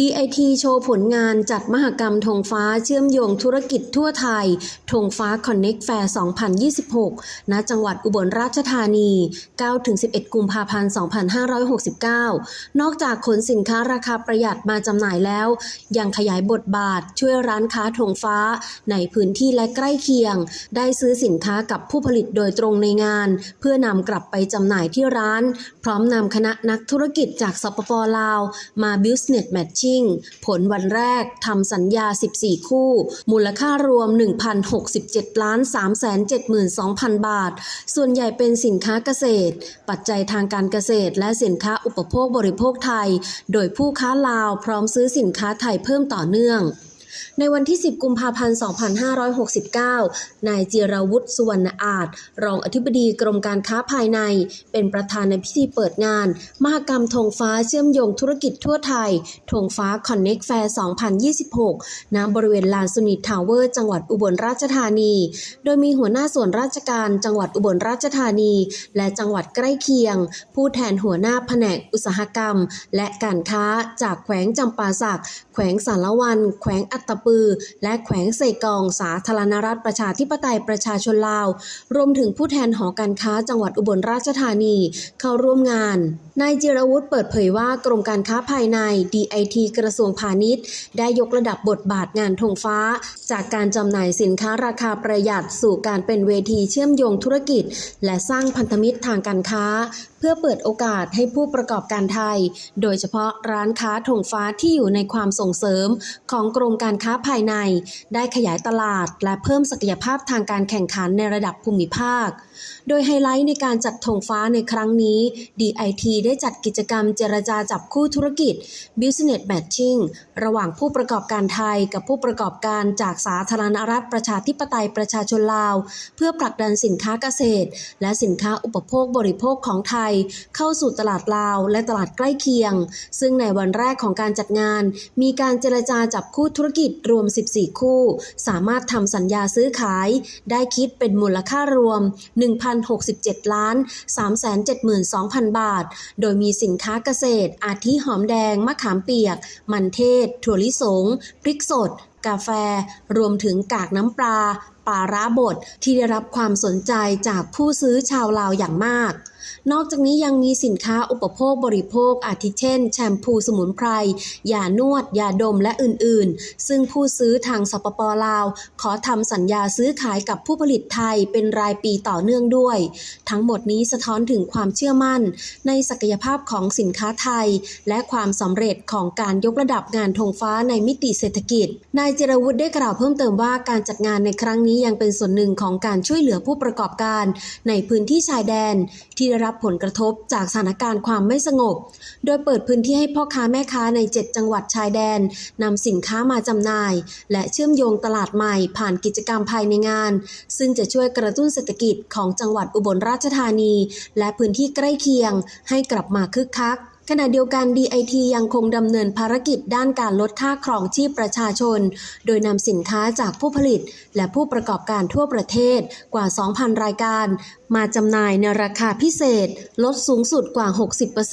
DIT โชว์ผลงานจัดมหกรรมธงฟ้าเชื่อมโยงธุรกิจทั่วไทยธงฟ้า Connect Fair 2026 ณ จังหวัดอุบลราชธานี 9-11 กุมภาพันธ์ 2569 นอกจากขนสินค้าราคาประหยัดมาจำหน่ายแล้ว ยังขยายบทบาทช่วยร้านค้าธงฟ้า ในพื้นที่และใกล้เคียง ได้ซื้อสินค้ากับผู้ผลิตโดยตรงในงาน เพื่อนำกลับไปจำหน่ายที่ร้าน พร้อมนำคณะนักธุรกิจจากสปปลาว มา Business ผลวันแรกทำสัญญา 14 คู่ มูลค่ารวม 1,067 ล้าน 372,000 บาท ส่วนใหญ่เป็นสินค้าเกษตร ปัจจัยทางการเกษตร และสินค้าอุปโภคบริโภคไทย โดยผู้ค้าลาวพร้อมซื้อสินค้าไทยเพิ่มต่อเนื่อง ในวันที่ 10 กุมภาพันธ์ 2569 นายจิรวุฒิสุวรรณอาจ รองอธิบดีกรมการค้าภายใน เป็นประธานในพิธีเปิดงาน มหกรรมธงฟ้าเชื่อมโยงธุรกิจทั่วไทยธงฟ้า Connect Fair 2026 ณ บริเวณลานสุนิททาวเวอร์ จังหวัดอุบลราชธานี โดยมีหัวหน้าส่วนราชการจังหวัดอุบลราชธานี และจังหวัดใกล้เคียง ผู้แทนหัวหน้าแผนกอุตสาหกรรม และการค้าจากแขวงจำปาสัก แขวงสารวัน แขวงอัตตะปือ และแขวงเซกอง สาธารณรัฐประชาธิปไตยประชาชนลาว รวมถึงผู้แทนหอการค้าจังหวัดอุบลราชธานี เข้าร่วมงาน นายจิรวุฒิเปิดเผยว่ากรมการค้าภายใน DIT กระทรวงพาณิชย์ ได้ยกระดับบทบาทงานธงฟ้า จากการจำหน่ายสินค้าราคาประหยัดสู่การเป็นเวทีเชื่อมโยงธุรกิจ และสร้างพันธมิตรทางการค้า พื่อเปิดโอกาสให้ผู้ประกอบการไทย โดยเฉพาะร้านค้าธงฟ้าที่อยู่ในความส่งเสริมของกรมการค้าภายใน ได้ขยายตลาดและเพิ่มศักยภาพทางการแข่งขันในระดับภูมิภาค โดยไฮไลท์ในการจัดธงฟ้าในครั้งนี้ DIT ได้จัดกิจกรรมเจรจาจับคู่ธุรกิจ Business Matching ระหว่างผู้ประกอบการไทยกับผู้ประกอบการจากสาธารณรัฐประชาธิปไตยประชาชนลาว เพื่อผลักดันสินค้าเกษตร และสินค้าอุปโภคบริโภคของไทยเข้าสู่ตลาดลาวและตลาดใกล้เคียง ซึ่งในวันแรกของการจัดงาน มีการเจรจาจับคู่ธุรกิจรวม 14 คู่ สามารถทำสัญญาซื้อขาย ได้คิดเป็นมูลค่ารวม 1,067 ล้าน372,000 บาท โดยมีสินค้าเกษตร อาทิหอมแดง มะขามเปียก มันเทศ ถั่วลิสง พริกสด กาแฟ รวมถึงกากน้ำปลาปลาร้าบดที่ได้รับความสนใจจากผู้ซื้อชาวลาวอย่างมาก นอกจากนี้ยังมีสินค้าอุปโภคบริโภค อาทิเช่น แชมพูสมุนไพร ยานวด ยาดมและอื่นๆ ซึ่งผู้ซื้อทางสปปลาว ขอทำสัญญาซื้อขายกับผู้ผลิตไทยเป็นรายปีต่อเนื่องด้วย ทั้งหมดนี้สะท้อนถึงความเชื่อมั่น ในศักยภาพของสินค้าไทย และความสำเร็จของการยกระดับงานธงฟ้าในมิติเศรษฐกิจ นายเจรวุฒิได้กล่าวเพิ่มเติมว่าการจัดงานในครั้งนี้ยังเป็นส่วนหนึ่งของการช่วยเหลือผู้ประกอบการ ในพื้นที่ชายแดนที่ได้รับรับผลกระทบจากสถานการณ์ความไม่สงบ โดยเปิดพื้นที่ให้พ่อค้าแม่ค้าใน 7 จังหวัดชายแดนนำสินค้ามาจำหน่าย และเชื่อมโยงตลาดใหม่ผ่านกิจกรรมภายในงาน ซึ่งจะช่วยกระตุ้นเศรษฐกิจของจังหวัดอุบลราชธานี และพื้นที่ใกล้เคียงให้กลับมาคึกคัก ขณะเดียวกัน DIT ยังคงดำเนินภารกิจด้านการลดค่าครองชีพประชาชน โดยนำสินค้าจากผู้ผลิต และผู้ประกอบการทั่วประเทศกว่า 2,000 รายการ มาจำหน่ายในราคาพิเศษ ลดสูงสุดกว่า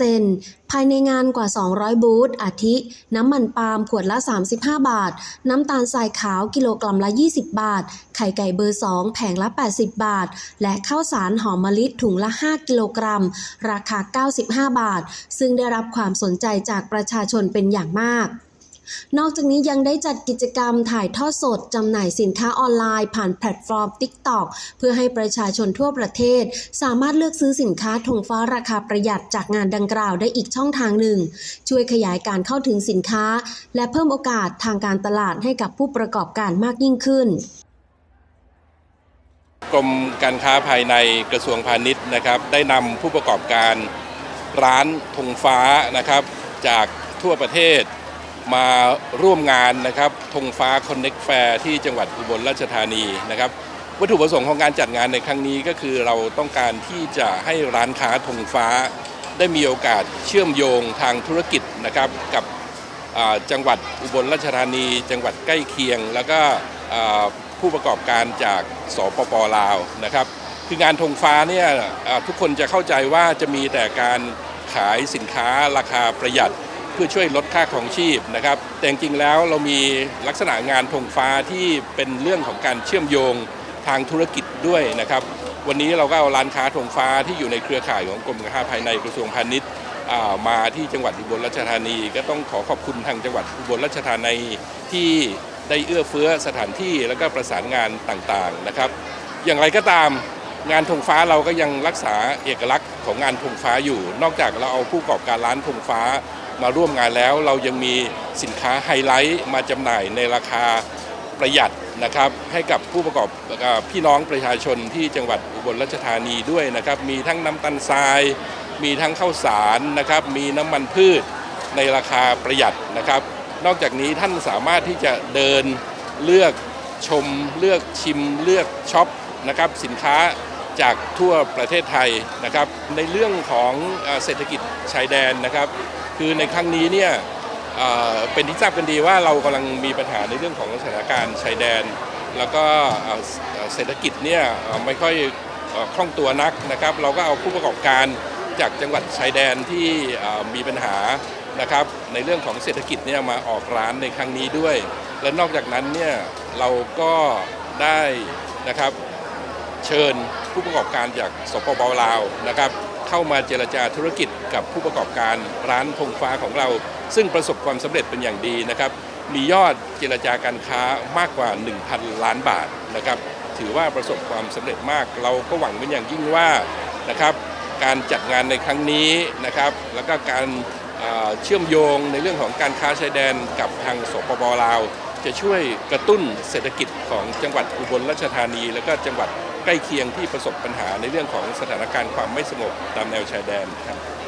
60% ภายในงานกว่า 200 บูธ อาทิ น้ำมันปาล์มขวดละ 35 บาท น้ำตาลทรายขาวกิโลกรัมละ 20 บาท ไข่ไก่เบอร์ 2 แผงละ 80 บาท และข้าวสารหอมมะลิถุงละ 5 กิโลกรัม ราคา 95 บาท ซึ่งได้รับความสนใจจากประชาชนเป็นอย่างมาก นอกจากนี้ยังได้จัดกิจกรรมถ่ายทอดสดจำหน่ายสินค้าออนไลน์ ผ่านแพลตฟอร์ม TikTok เพื่อให้ประชาชนทั่วประเทศ สามารถเลือกซื้อสินค้าธงฟ้าราคาประหยัดจากงานดังกล่าวได้อีกช่องทางหนึ่ง ช่วยขยายการเข้าถึงสินค้า และเพิ่มโอกาสทางการตลาดให้กับผู้ประกอบการมากยิ่งขึ้นกรมการค้าภายในกระทรวงพาณิชย์นะครับ ได้นำผู้ประกอบการร้านธงฟ้านะครับ จากทั่วประเทศ มาร่วมงานนะครับธงฟ้า Connect Fair ที่จังหวัดอุบลราชธานีนะครับวัตถุประสงค์ของการจัดงานในครั้งนี้ก็คือเราต้องการที่จะให้ร้านค้าธงฟ้า ได้มีโอกาสเชื่อมโยงทางธุรกิจนะครับกับจังหวัดอุบลราชธานี จังหวัดใกล้เคียง แล้วก็ผู้ประกอบการจากสปปลาวนะครับ คืองานธงฟ้าเนี่ยทุกคนจะเข้าใจว่าจะมีแต่การขายสินค้าราคาประหยัด เพื่อช่วยลดค่าของชีพนะครับ แต่จริงๆแล้วเรามีลักษณะงานธงฟ้าที่เป็นเรื่องของการเชื่อมโยงทางธุรกิจด้วยนะครับ วันนี้เราก็เอาร้านค้าธงฟ้าที่อยู่ในเครือข่ายของกรมการค้าภายในกระทรวงพาณิชย์มาที่จังหวัดอุบลราชธานี ก็ต้องขอขอบคุณทางจังหวัดอุบลราชธานีที่ได้เอื้อเฟื้อสถานที่แล้วก็ประสานงานต่างๆนะครับ อย่างไรก็ตามงานธงฟ้าเราก็ยังรักษาเอกลักษณ์ของงานธงฟ้าอยู่ นอกจากเราเอาผู้ประกอบการร้านธงฟ้า มาร่วมงานแล้ว เรายังมีสินค้าไฮไลท์มาจำหน่ายในราคาประหยัดนะครับให้กับผู้ประกอบพี่น้องประชาชนที่จังหวัดอุบลราชธานีด้วยนะครับ มีทั้งน้ำตาลทราย มีทั้งข้าวสารนะครับ มีน้ำมันพืชในราคาประหยัดนะครับ นอกจากนี้ท่านสามารถที่จะเดินเลือกชม เลือกชิม เลือกช็อปนะครับสินค้าจากทั่วประเทศไทยนะครับ ในเรื่องของเศรษฐกิจชายแดนนะครับ คือในครั้งนี้เนี่ยเป็นที่ทราบกันดีว่าเรากำลังมีปัญหาในเรื่องของสถานการณ์ชายแดน แล้วก็เศรษฐกิจเนี่ยไม่ค่อยคล่องตัวนักนะครับ เราก็เอาผู้ประกอบการจากจังหวัดชายแดนที่มีปัญหานะครับ ในเรื่องของเศรษฐกิจเนี่ยมาออกร้านในครั้งนี้ด้วย และนอกจากนั้นเนี่ยเราก็ได้นะครับเชิญผู้ประกอบการจากสปปลาวนะครับ เข้ามาเจรจาธุรกิจ กับผู้ประกอบการร้านธงฟ้าของเรา ซึ่งประสบความสำเร็จเป็นอย่างดีนะครับมียอดเจรจาการค้ามากกว่า 1,000 ล้านบาทนะครับถือว่าประสบความสำเร็จมาก เราก็หวังเป็นอย่างยิ่งว่านะครับการจัดงานในครั้งนี้นะครับแล้วก็การเอ่อเชื่อมโยงในเรื่องของการค้าชายแดนกับทางสปปลาว จะช่วยกระตุ้นเศรษฐกิจของจังหวัดอุบลราชธานี และก็จังหวัดใกล้เคียงที่ประสบปัญหาในเรื่องของสถานการณ์ความไม่สงบตามแนวชายแดนครับ